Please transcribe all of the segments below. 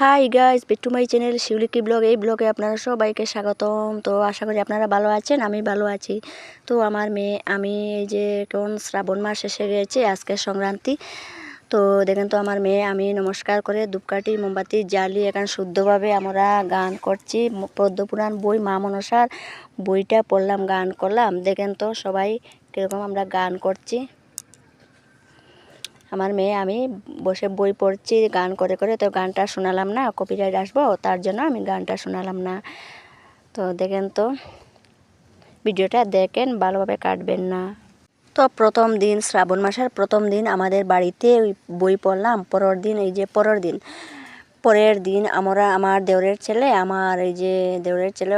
Hi guys Bittu my channel শিউলিকি blog এই ব্লগে আপনারা সবাইকে স্বাগতম। তো আশা করি আপনারা ভালো আছেন, আমি ভালো আছি। তো আমার মেয়ে, আমি এই যে কোন শ্রাবণ মাস এসে গেছে, আজকে সংক্রান্তি। তো দেখেন তো আমার মেয়ে, আমি নমস্কার করে ধূপকাঠি, মোমবাতি জ্বালি এখানে শুদ্ধভাবে আমরা গান করছি। পদ্মপুরাণ বই, মা মনসার বইটা পড়লাম, গান করলাম। দেখেন তো সবাই কীরকম আমরা গান করছি। আমার মেয়ে, আমি বসে বই পড়ছি, গান করে করে। তো গানটা শোনালাম না কপিরাইট আসব, তার জন্য আমি গানটা শোনালাম না। তো দেখেন তো, ভিডিওটা দেখেন, ভালোভাবে কাটবেন না। তো প্রথম দিন, শ্রাবণ মাসের প্রথম দিন আমাদের বাড়িতে বই পড়লাম, পরের দিন এই যে পরের দিন। পরের দিন আমরা, আমার দেওরের ছেলে, আমার এই যে দেওরের ছেলে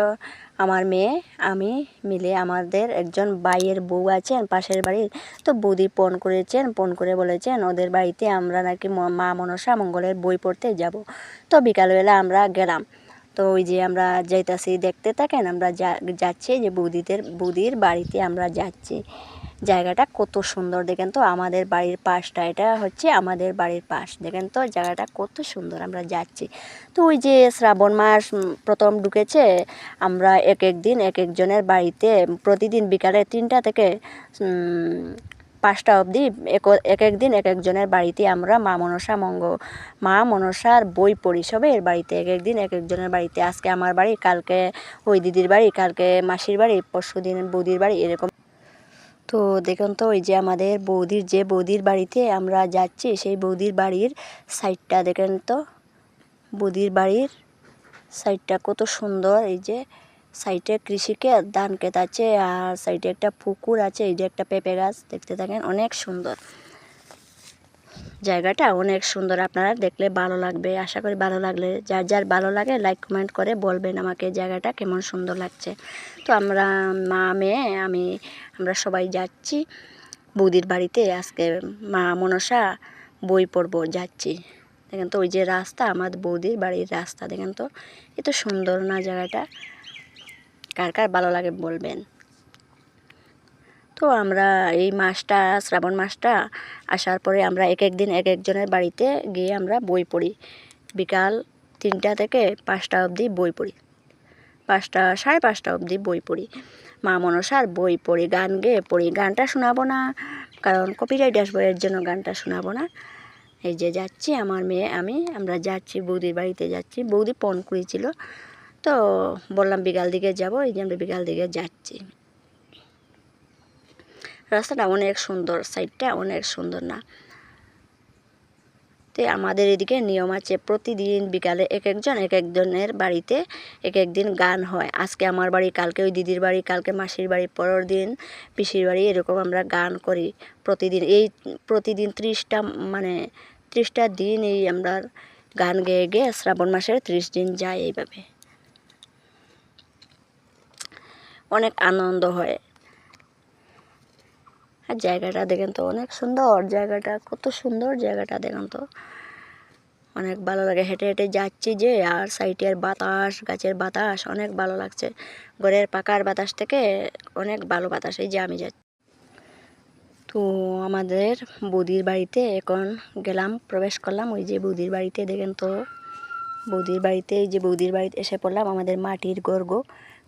আমার মেয়ে, আমি মিলে আমাদের একজন বাইয়ের বউ আছেন পাশের বাড়ির। তো বৌদি ফোন করেছেন, ফোন করে বলেছেন, ওদের বাড়িতে আমরা নাকি ম- মনসা মঙ্গলের বই পড়তে যাব। তো বিকালবেলা আমরা গেলাম। তো ওই যে আমরা যাইতাছি দেখতে থাকেন আমরা যাচ্ছি যে বৌদিদের, বৌদির বাড়িতে আমরা যাচ্ছি। জায়গাটা কত সুন্দর দেখেন তো। আমাদের বাড়ির পাশটা, এটা হচ্ছে আমাদের বাড়ির পাশ। দেখেন তো জায়গাটা কত সুন্দর, আমরা যাচ্ছি। তো ওই যে শ্রাবণ মাস প্রথম ঢুকেছে, আমরা এক এক দিন, এক একজনের বাড়িতে প্রতিদিন বিকালে তিনটা থেকে পাঁচটা অবধি এক এক দিন এক একজনের বাড়িতে আমরা মা মনসা মঙ্গ, মা মনসার বই পড়ি সবের বাড়িতে। এক এক দিন এক একজনের বাড়িতে। আজকে আমার বাড়ি, কালকে ওই দিদির বাড়ি, কালকে মাসির বাড়ি পরশু দিন বৌদির বাড়ি, এরকম তো দেখুন তো, ওই যে আমাদের বৌদির, যে বৌদির বাড়িতে আমরা যাচ্ছি, সেই বৌদির বাড়ির সাইডটা দেখেন তো। বৌদির বাড়ির সাইডটা কত সুন্দর, এই যে সাইডে কৃষিকে ধান ক্ষেত আছে আর সাইডে একটা পুকুর আছে, এই যে একটা পেঁপে গাছ, দেখতে থাকেন, অনেক সুন্দর। জায়গাটা অনেক সুন্দর। আপনারা দেখলে ভালো লাগবে। আশা করি ভালো লাগলে। যার যার ভালো লাগে লাইক কমেন্ট করে বলবেন আমাকে জায়গাটা কেমন সুন্দর লাগছে। তো আমরা মা, মেয়ে, আমি, আমরা সবাই যাচ্ছি। বৌদির বাড়িতে আজকে মা মনসা বই পড়ব, যাচ্ছি। দেখেন তো, ওই যে রাস্তা আমার বৌদির বাড়ির রাস্তা। দেখেন তো, এত সুন্দর না জায়গাটা। কার কার ভালো লাগে বলবেন। তো আমরা এই মাসটা, শ্রাবণ মাসটা আসার পরে আমরা এক এক দিন এক একজনের বাড়িতে গিয়ে আমরা বই পড়ি। বিকাল তিনটা থেকে পাঁচটা অবধি বই পড়ি। পাঁচটা, সাড়ে পাঁচটা অবধি বই পড়ি। মা মনসার বই পড়ি, গান গেয়ে পড়ি। গানটা শোনাবো না, কারণ কপিরাইট আসব, এর জন্য গানটা শোনাবো না। এই যে যাচ্ছি, আমার মেয়ে, আমি, আমরা যাচ্ছি, বৌদির বাড়িতে যাচ্ছি। বৌদি ফোন করেছিল। তো বললাম বিকাল দিকে যাব, এই যে আমরা বিকাল দিকে যাচ্ছি। রাস্তাটা অনেক সুন্দর সাইডটা অনেক সুন্দর না। তো আমাদের এদিকে নিয়ম আছে, প্রতিদিন বিকালে এক একজন, এক একজনের বাড়িতে এক একদিন গান হয়। আজকে আমার বাড়ি, কালকে ওই দিদির বাড়ি, কালকে মাসির বাড়ি, পরের দিন পিসির বাড়ি এরকম আমরা গান করি প্রতিদিন। এই প্রতিদিন ত্রিশটা মানে ত্রিশটা দিন এই আমরা গান গেয়ে গেয়ে শ্রাবণ মাসের ত্রিশ দিন যায় এইভাবে। অনেক আনন্দ হয়। আর জায়গাটা দেখেন তো অনেক সুন্দর। জায়গাটা কত সুন্দর জায়গাটা দেখেন তো। অনেক ভালো লাগে। হেঁটে হেঁটে যাচ্ছি যে, আর সাইডের বাতাস, গাছের বাতাস, অনেক ভালো লাগছে। ঘরের পাকার বাতাস থেকে অনেক ভালো বাতাস। এই যে আমি যাচ্ছি। তো আমাদের বৌদির বাড়িতে এখন গেলাম, প্রবেশ করলাম। ওই যে বৌদির বাড়িতে দেখেন তো। বৌদির বাড়িতে, এই যে বৌদির বাড়িতে এসে পড়লাম। আমাদের মাটির ঘর গো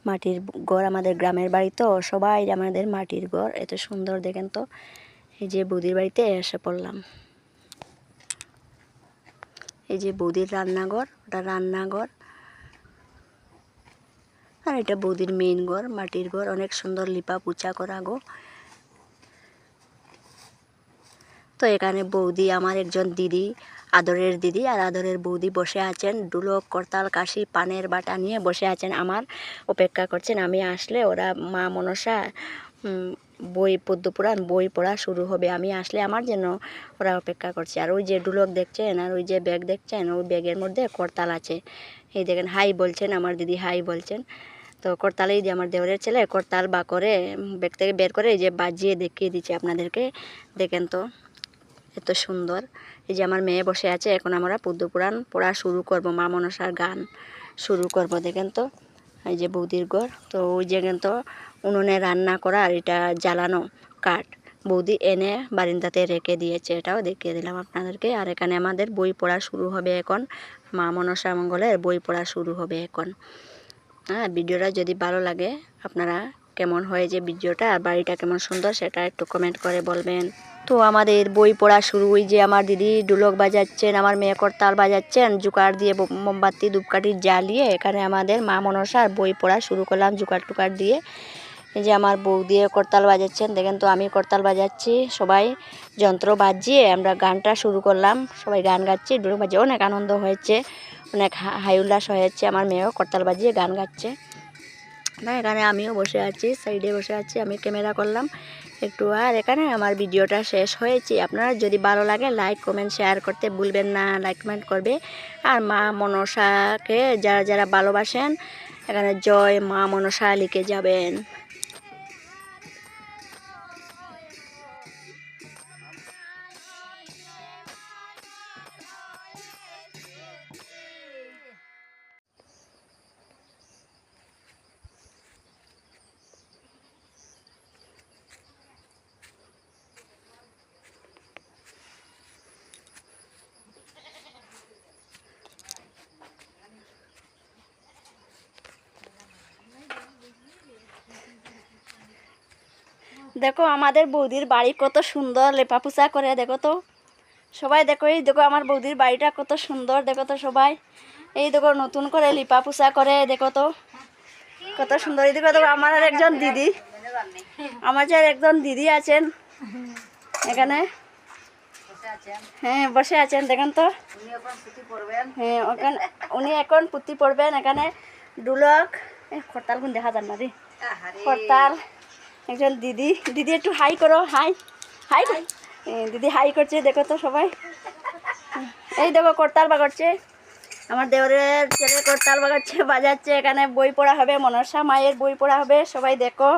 মাটির ঘর আমাদের গ্রামের বাড়ি তো, সবাই আমাদের মাটির ঘর এত সুন্দর দেখেন তো। এই যে বৌদির বাড়িতে এসে পড়লাম। এই যে বৌদির রান্নাঘর, ওটা রান্নাঘর। আর এটা বৌদির মেইন ঘর, মাটির ঘর, অনেক সুন্দর লিপা পুচা করা গো। তো এখানে বৌদি, আমার একজন দিদি আদরের দিদি আর আদরের বৌদি বসে আছেন। ডুলক করতাল, কাশি, পানের বাটা নিয়ে বসে আছেন। আমার অপেক্ষা করছেন, আমি আসলে ওরা মা মনসা বই পদ্মপুরাণ বই পড়া শুরু হবে। আমি আসলে আমার জন্য ওরা অপেক্ষা করছে। আর ওই যে ডুলক দেখছেন আর ওই যে ব্যাগ দেখছেন, ওই ব্যাগের মধ্যে করতাল আছে। এই দেখেন, হাই বলছেন, আমার দিদি হাই বলছেন। তো করতালেই যে আমার দেওরের ছেলে, করতাল বা করে ব্যাগ থেকে বের করে এই যে বাজিয়ে দেখিয়ে দিচ্ছে আপনাদেরকে। দেখেন তো, এত সুন্দর। এই যে আমার মেয়ে বসে আছে, এখন আমরা পদ্মপুরাণ পড়া শুরু করব, মা মনসার গান শুরু করব, দেখেন তো। এই যে বৌদির ঘর, তো ওই যে তো, উনুনে রান্না করা আর এটা জ্বালানো কাঠ। বৌদি এনে বারিন্দাতে রেখে দিয়েছে, এটাও দেখিয়ে দিলাম আপনাদেরকে। আর এখানে আমাদের বই পড়া শুরু হবে এখন, মা মনসা মঙ্গলের বই পড়া শুরু হবে এখন। হ্যাঁ ভিডিওটা যদি ভালো লাগে, আপনারা কেমন হয়েছে ভিডিওটা আর বাড়িটা কেমন সুন্দর, সেটা একটু কমেন্ট করে বলবেন। তো আমাদের বই পড়া শুরু, ওই যে আমার দিদি ডুলক বাজাচ্ছেন, আমার মেয়ে করতাল বাজাচ্ছেন, জুকার দিয়ে মোমবাতি, ধূপকাঠি জ্বালিয়ে এখানে আমাদের মা মনসার বই পড়া শুরু করলাম, জুকার টুকার দিয়ে। এই যে আমার বউ দিয়ে করতাল বাজাচ্ছেন, দেখেন তো আমি করতাল বাজাচ্ছি, সবাই যন্ত্র বাজিয়ে আমরা গানটা শুরু করলাম, সবাই গান গাচ্ছি ডুলক বাজিয়ে অনেক আনন্দ হয়েছে, অনেক হাই উল্লাস হয়েছে, আমার মেয়েও করতাল বাজিয়ে গান গাচ্ছে। এখানে আমিও বসে আছি, সাইডে বসে আছি, আমি ক্যামেরা করলাম একটু, আর এখানে আমার ভিডিওটা শেষ হয়েছে। আপনারা যদি ভালো লাগে লাইক কমেন্ট শেয়ার করতে ভুলবেন না লাইক কমেন্ট করবে। আর মা মনসাকে যারা যারা ভালোবাসেন, এখানে জয় মা মনসা লিখে যাবেন। দেখো আমাদের বৌদির বাড়ি কত সুন্দর লেপাপুসা করে দেখো তো। সবাই দেখো এই দেখো আমার বৌদির বাড়িটা কত সুন্দর দেখো তো সবাই। এই দেখো নতুন করে লিপা পুষা করে দেখো তো। কত সুন্দর এই দেখো দেখো আমার আর একজন দিদি। আমার যে একজন দিদি আছেন। এখানে। হ্যাঁ বসে আছেন দেখেন তো। হ্যাঁ ওখানে উনি এখন পুঁতি পড়বেন এখানে। ডুলক এ, খরতাল কোন দেখা যান না রে। খরতাল একজন দিদি দিদি একটু হাই করো হাই হাই দিদি হাই করছে দেখো তো সবাই। এই দেখো করতাল বাগাচ্ছে। আমার দেওরের ছেলে করতাল বাগাচ্ছে বাজাচ্ছে এখানে বই পড়া হবে মনসা মায়ের বই পড়া হবে সবাই দেখো।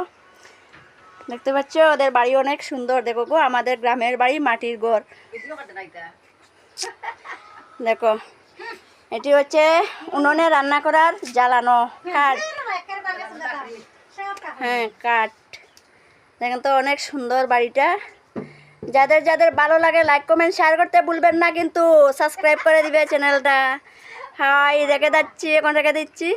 দেখতে পাচ্ছ? ওদের বাড়ি অনেক সুন্দর দেখো গো আমাদের গ্রামের বাড়ি মাটির ঘর। দেখো এটি হচ্ছে উনুনে রান্না করার জ্বালানো কাঠ। হ্যাঁ কাঠ। দেখেন তো অনেক সুন্দর বাড়িটা। যাদের যাদের ভালো লাগে লাইক কমেন্ট শেয়ার করতে ভুলবেন না কিন্তু সাবস্ক্রাইব করে দিবে চ্যানেলটা হাই, রেখে যাচ্ছি এখন রেখে দিচ্ছি।